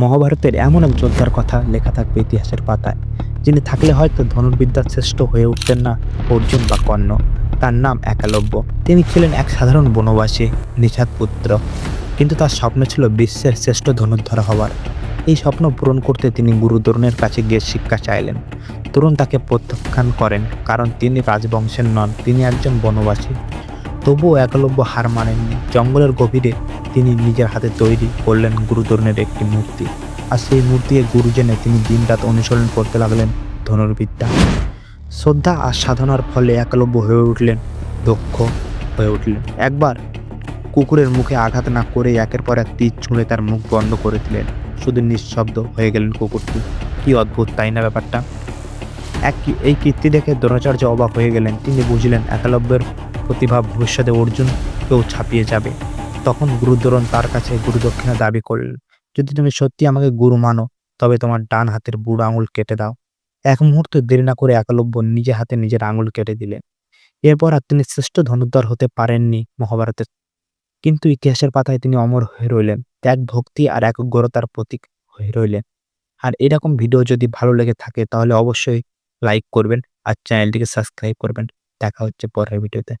মহাভারতের এমন এক যোদ্ধার কথা লেখা থাকবে ইতিহাসের পাতায়, যিনি থাকলে হয়তো ধনুর্বিদ্যার শ্রেষ্ঠ হয়ে উঠতেন না, অর্জুন বা কর্ণ। তার নাম একালব্য। তিনি ছিলেন এক সাধারণ বনবাসী, নিষাদ পুত্র। কিন্তু তার স্বপ্ন ছিল বিশ্বের শ্রেষ্ঠ ধনুর্ধর হওয়ার। এই স্বপ্ন পূরণ করতে তিনি গুরু দ্রোণের কাছে গিয়ে শিক্ষা চাইলেন। তরুণ তাকে প্রত্যাখ্যান করেন, কারণ তিনি রাজবংশের নন, তিনি একজন বনবাসী। তবুও একলব্য হার মানেননি। জঙ্গলের গভীরে তিনি নিজের হাতে তৈরি করলেন গুরুদ্রোণের একটি মূর্তি। আর সেই মূর্তিকে গুরু জেনে তিনি দিনরাত অনুসরণ করতে লাগলেন ধনুর্বিদ্যা। শ্রদ্ধা আর সাধনার ফলে একলব্য হয়ে উঠলেন, দক্ষ হয়ে উঠলেন। একবার কুকুরের মুখে আঘাত না করে একের পর এক তীর ছুঁড়ে তার মুখ বন্ধ করে দিলেন। শুধু নিঃশব্দ হয়ে গেলেন কুকুরটি। কি অদ্ভুত, তাই না ব্যাপারটা? এক এই কীর্তি দেখে দ্রোণাচার্য অবাক হয়ে গেলেন। তিনি বুঝলেন, একলব্যের প্রতিভা ভবিষ্যতে অর্জুনকেও ছাপিয়ে যাবে। তখন গুরুদ্রোণ তার কাছে গুরুদক্ষিণা দাবি করলেন যদি তুমি সত্যি আমাকে গুরু মানো, তবে তোমার ডান হাতের বুড়ো আঙুল কেটে দাও। এক মুহূর্ত দেরি না করে একলব্য নিজে হাতে নিজের আঙুল কেটে দিলেন। এরপর আর তিনি শ্রেষ্ঠ ধনুর্ধর হতে পারেননি মহাভারতের কিন্তু ইতিহাসের পাতায় তিনি অমর হয়ে রইলেন ত্যাগ ভক্তি আর একগ্রতার প্রতীক হয়ে রইলেন। আর এরকম ভিডিও যদি ভালো লেগে থাকে, তাহলে অবশ্যই লাইক করবেন আর চ্যানেলটিকে সাবস্ক্রাইব করবেন। দেখা হচ্ছে পরের ভিডিওতে।